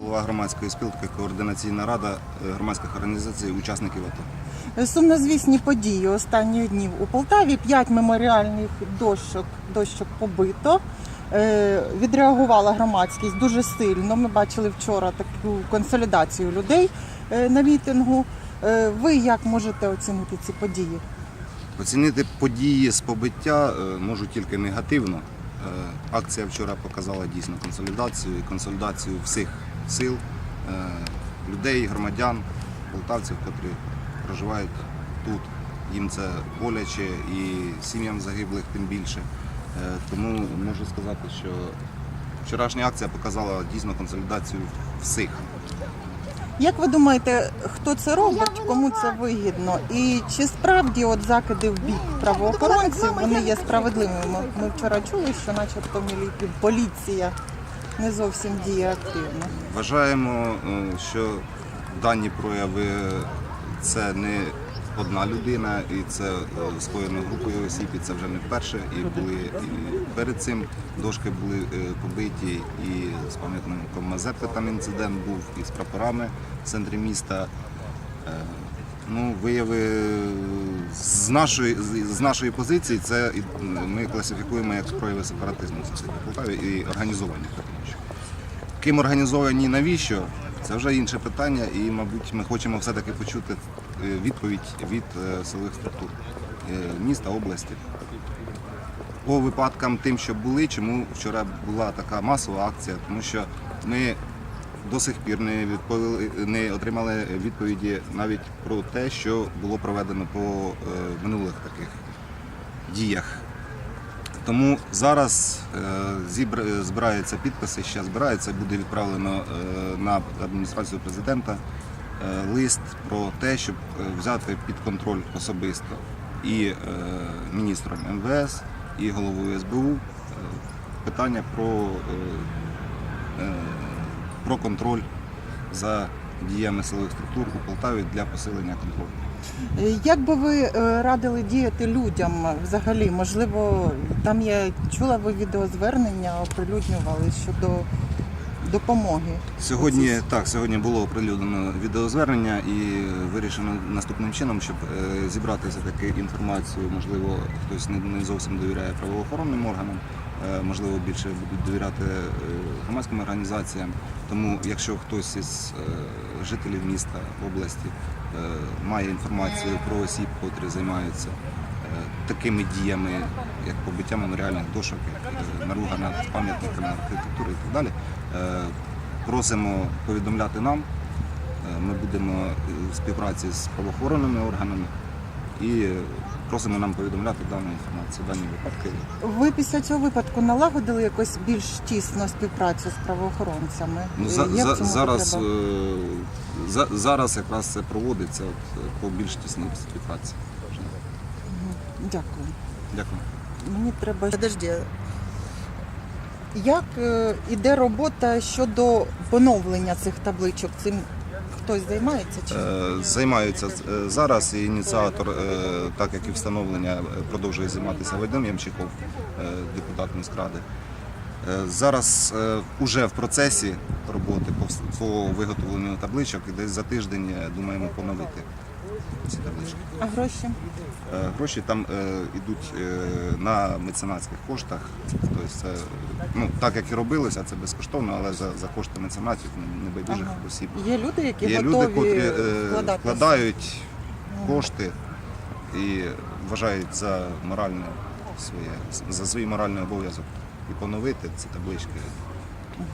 Голова громадської спілки, координаційна рада е, громадських організацій, учасників АТО. Сумнозвісні події останніх днів у Полтаві. П'ять меморіальних дощок, дощок побито. Е, Відреагувала громадськість дуже сильно. Ми бачили вчора таку консолідацію людей е, на мітингу. Е, Ви як можете оцінити ці події? Оцінити події з побиття е, можу тільки негативно. Е, Акція вчора показала дійсно консолідацію і консолідацію всіх сил, е, людей, громадян, полтавців, котрі проживають тут. Їм це боляче і сім'ям загиблих тим більше. Е, Тому можу сказати, що вчорашня акція показала дійсно консолідацію всіх. Як ви думаєте, хто це робить, кому це вигідно? І чи справді от закиди в бік правоохоронців вони є справедливими? Ми вчора чули, що начебто поліція не зовсім діє активно. Вважаємо, е, що дані прояви це не одна людина, і це е, скоєно групою осіб, і це вже не вперше. І були і перед цим дошки були е, побиті, і з пам'ятником Мазепи там інцидент був, і з прапорами в центрі міста. Е, Ну, вияви з нашої з- нашої позиції, це ми класифікуємо як прояви сепаратизму в Полтаві і організовані. Ким організовані, навіщо? Це вже інше питання, і, мабуть, ми хочемо все-таки почути е, відповідь від е, силових структур е, міста, області. По випадкам тим, що були, чому вчора була така масова акція, тому що ми до сих пір не відповіли, не отримали відповіді навіть про те, що було проведено по е, минулих таких діях. Тому зараз е, збираються підписи, ще збирається, буде відправлено е, на адміністрацію президента лист про те, щоб взяти під контроль особисто і міністром МВС, і головою СБУ питання про, про контроль за діями силових структур у Полтаві для посилення контролю. Е, Як би ви е, радили діяти людям взагалі? Можливо, там я чула ви відеозвернення, оприлюднювали щодо допомоги. Сьогодні так, сьогодні було оприлюднено відеозвернення і вирішено наступним чином, щоб е, зібрати все-таки інформацію. Можливо, хтось не, зовсім довіряє правоохоронним органам, е, можливо, більше будуть довіряти е, громадським організаціям. Тому, якщо хтось із жителів міста області має інформацію про осіб, котрі займаються такими діями, як побиття меморіальних дошок, як е, наруга над пам'ятниками архітектури і так далі. Е, Просимо повідомляти нам. Е, Ми будемо в співпраці з правоохоронними органами і просимо нам повідомляти дану інформацію, дані випадки. Ви після цього випадку налагодили якось більш тісно співпрацю з правоохоронцями? Ну, за, за, зараз, за, зараз якраз це проводиться от, по більш тісній співпраці. Дякую. Дякую. Мені треба. Подожди. Як е, іде робота щодо поновлення цих табличок? Цим хтось займається чи ні? Е, Займаються е, зараз і ініціатор, е, так як і встановлення, е, продовжує займатися Вадим Ямчихов, е, депутат міськради. Е, Зараз вже в процесі роботи по вс- по виготовленню табличок і десь за тиждень е, думаємо поновити ці таблички. А гроші? Е, Гроші там е, йдуть е, на меценатських коштах. Тобто це, ну, так як і робилося, це безкоштовно, але за, за кошти меценатів небайдужих Ага. осіб. Є люди, які Є готові люди, котрі е, вкладають кошти і вважають за моральне своє за свій моральний обов'язок і поновити ці таблички. Дякую.